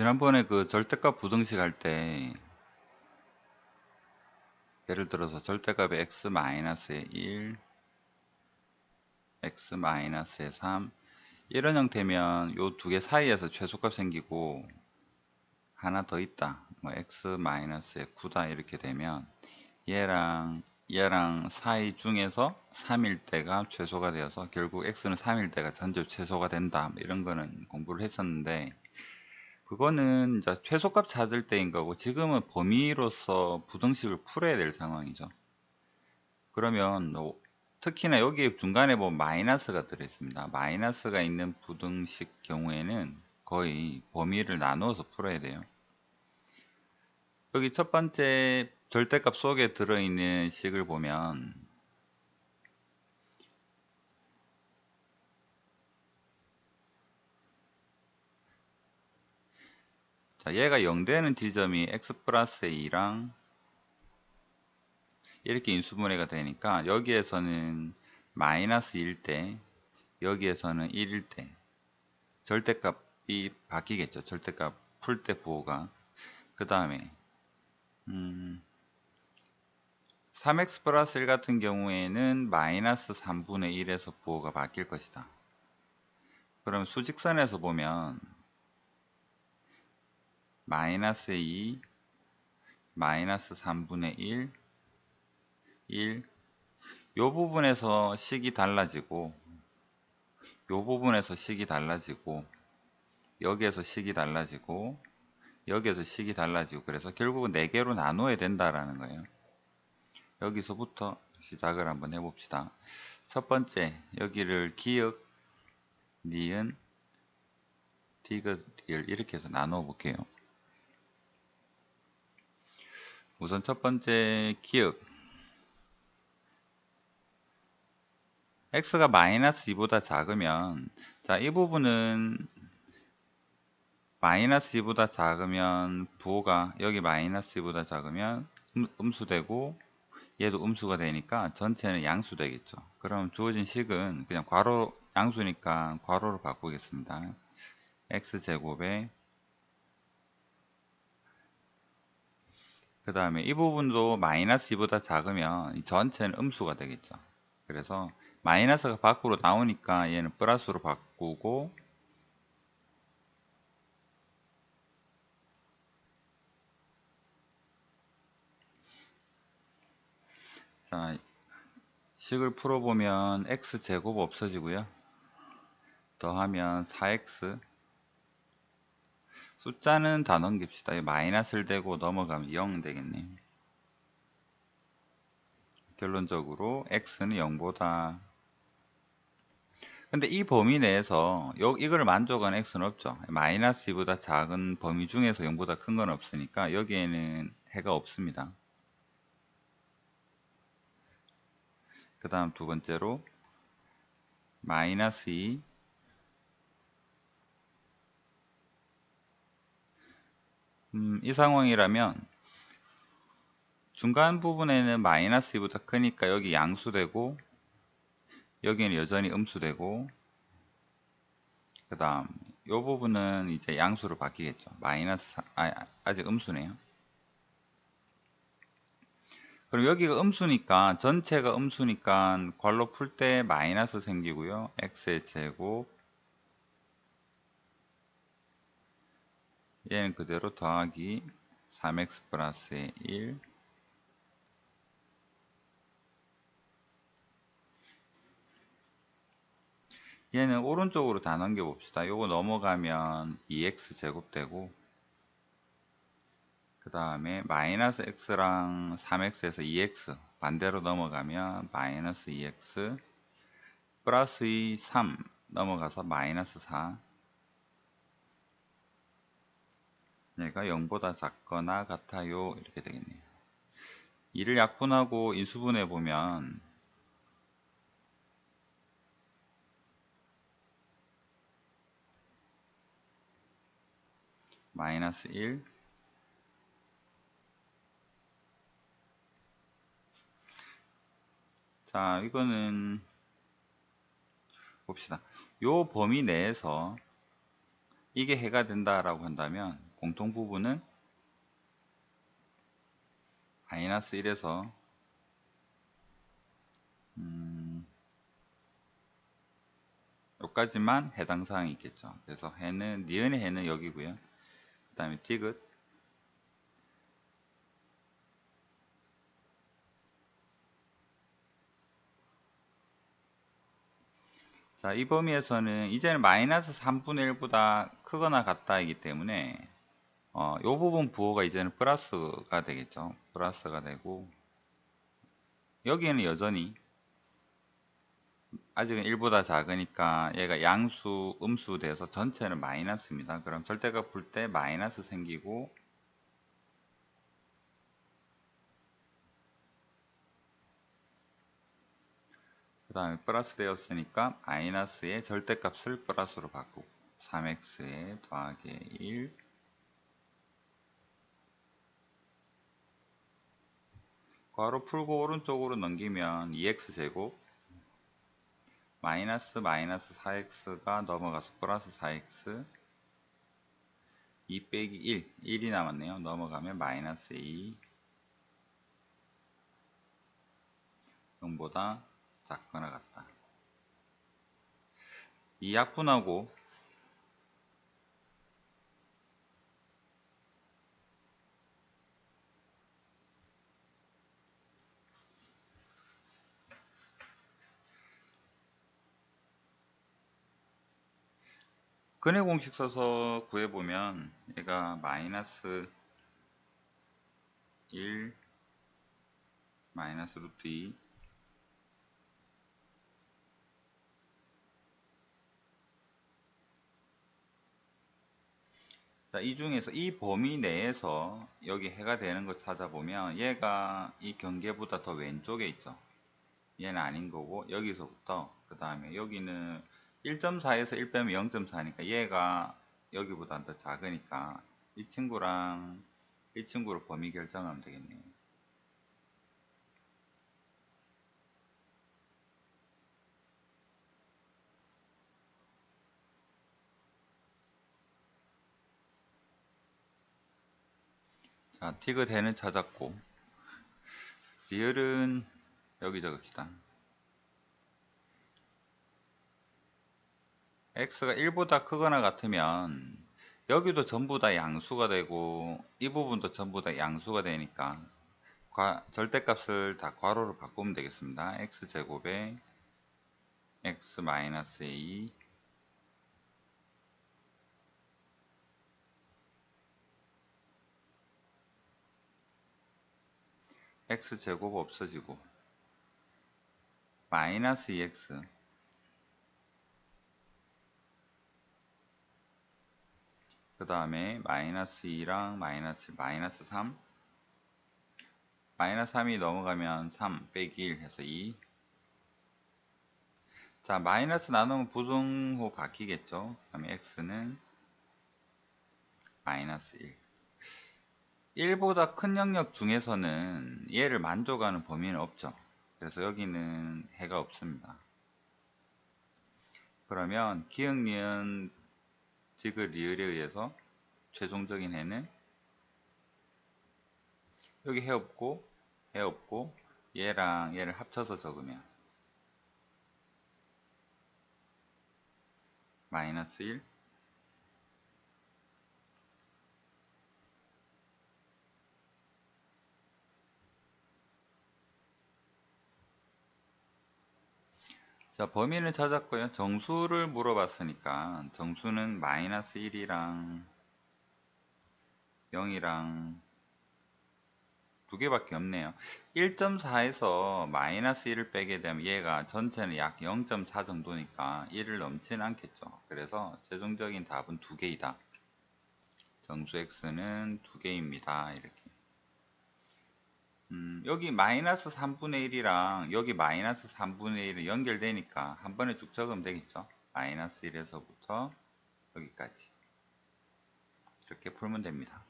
지난번에 그 절대값 부등식 할 때 예를 들어서 절대값이 x-의 1 x-의 3 이런 형태면 요 두 개 사이에서 최소값 생기고 하나 더 있다. 뭐 x-의 9다 이렇게 되면 얘랑 얘랑 사이 중에서 3일 때가 최소가 되어서 결국 x는 3일 때가 전체 최소가 된다. 뭐 이런 거는 공부를 했었는데 그거는 이제 최소값 찾을 때인 거고 지금은 범위로서 부등식을 풀어야 될 상황이죠. 그러면 뭐 특히나 여기 중간에 보면 마이너스가 들어있습니다. 마이너스가 있는 부등식 경우에는 거의 범위를 나누어서 풀어야 돼요. 여기 첫 번째 절대값 속에 들어있는 식을 보면 자, 얘가 0 되는 지점이 x 플러스 2랑 이렇게 인수분해가 되니까 여기에서는 마이너스 1 때 여기에서는 1일 때 절대값이 바뀌겠죠. 절대값 풀때 부호가 그 다음에 음, 3x 플러스 1 같은 경우에는 마이너스 3분의 1에서 부호가 바뀔 것이다. 그럼 수직선에서 보면 마이너스 2 마이너스 3분의 1 1 요 부분에서 식이 달라지고 요 부분에서 식이 달라지고 여기에서 식이 달라지고 여기에서 식이 달라지고 그래서 결국은 4개로 나누어야 된다라는 거예요. 여기서부터 시작을 한번 해봅시다. 첫 번째 여기를 기역, 니은, 디귿, 리을 이렇게 해서 나누어 볼게요. 우선 첫 번째 기억. X가 마이너스 2보다 작으면 자 이 부분은 마이너스 2보다 작으면 부호가 여기 마이너스 2보다 작으면 음, 수되고 얘도 음수가 되니까 전체는 양수 되겠죠. 그럼 주어진 식은 그냥 괄호 양수니까 괄호로 바꾸겠습니다. X제곱에 그 다음에 이 부분도 마이너스 2보다 작으면 이 전체는 음수가 되겠죠. 그래서 마이너스가 밖으로 나오니까 얘는 플러스로 바꾸고 자 식을 풀어보면 x제곱 없어지고요. 더하면 4x 숫자는 다 넘깁시다. 마이너스를 대고 넘어가면 0 되겠네. 결론적으로 x는 0보다 근데 이 범위 내에서 요, 이걸 만족한 x는 없죠. 마이너스 2보다 작은 범위 중에서 0보다 큰 건 없으니까 여기에는 해가 없습니다. 그 다음 두 번째로 마이너스 2 음, 이 상황이라면 중간 부분에는 마이너스 2보다 크니까 여기 양수되고 여기는 여전히 음수되고 그 다음 이 부분은 이제 양수로 바뀌겠죠. 마이너스 아, 아직 음수네요. 그럼 여기가 음수니까 전체가 음수니까 괄호 풀때 마이너스 생기고요. x의 제곱 얘는 그대로 더하기 3x 플러스의 1 얘는 오른쪽으로 다 넘겨 봅시다. 요거 넘어가면 2x 제곱 되고 그 다음에 마이너스 x랑 3x에서 2x 반대로 넘어가면 마이너스 2x 플러스 2 3 넘어가서 마이너스 4 얘가 0보다 작거나 같아요 이렇게 되겠네요 2를 약분하고 인수분해 보면 마이너스 1 자, 이거는 봅시다. 요 범위 내에서 이게 해가 된다라고 한다면 공통 부분은 마이너스 1에서 음, 여기까지만 해당 사항이 있겠죠. 그래서 해는 니은의 해는 여기고요. 그 다음에 디귿 자, 이 범위에서는 이제는 마이너스 3분의 1보다 크거나 같다이기 때문에 어, 이 부분 부호가 이제는 플러스가 되겠죠. 플러스가 되고 여기에는 여전히 아직은 1보다 작으니까 얘가 양수, 음수 돼서 전체는 마이너스입니다. 그럼 절대값 풀때 마이너스 생기고 그 다음에 플러스 되었으니까 마이너스의 절대값을 플러스로 바꾸고 3x에 더하기 1 괄호 풀고 오른쪽으로 넘기면 2x제곱 마이너스 마이너스 4x가 넘어가서 플러스 4x 2 빼기 1 1이 남았네요. 넘어가면 마이너스 2 0보다 작거나 같다. 이 약분하고 근해 공식 써서 구해보면 얘가 마이너스 1 마이너스 루트 2 자, 이 중에서 이 범위 내에서 여기 해가 되는 거 찾아보면 얘가 이 경계보다 더 왼쪽에 있죠. 얘는 아닌 거고 여기서부터 그 다음에 여기는 1.4에서 1 빼면 0.4니까 얘가 여기보다 더 작으니까 이 친구랑 이 친구로 범위 결정하면 되겠네요. 자, 티그 대는 찾았고 리얼은 여기 적읍시다. X가 1보다 크거나 같으면 여기도 전부 다 양수가 되고 이 부분도 전부 다 양수가 되니까 과, 절대값을 다 괄호로 바꾸면 되겠습니다. x제곱에 x 마이너스 a x제곱 없어지고 마이너스 2x 그 다음에 마이너스 2랑 마이너스 마이너스 3 마이너스 3이 넘어가면 3 빼기 1 해서 2 자, 마이너스 나누면 부등호 바뀌겠죠. 그 다음에 x는 마이너스 1. 1보다 큰 영역 중에서는 얘를 만족하는 범위는 없죠. 그래서 여기는 해가 없습니다. 그러면 기억, 니은, 지그, 리을에 의해서 최종적인 해는 여기 해 없고, 해 없고, 얘랑 얘를 합쳐서 적으면 마이너스 1 자, 범위를 찾았고요. 정수를 물어봤으니까 정수는 마이너스 1이랑 0이랑 두 개밖에 없네요. 1.4에서 마이너스 1을 빼게 되면 얘가 전체는 약 0.4 정도니까 1을 넘지는 않겠죠. 그래서 최종적인 답은 두 개이다. 정수 x는 두 개입니다. 이렇게. 음, 여기 마이너스 3분의 1이랑 여기 마이너스 3분의 1이 연결되니까 한 번에 쭉 적으면 되겠죠. 마이너스 1에서부터 여기까지. 이렇게 풀면 됩니다.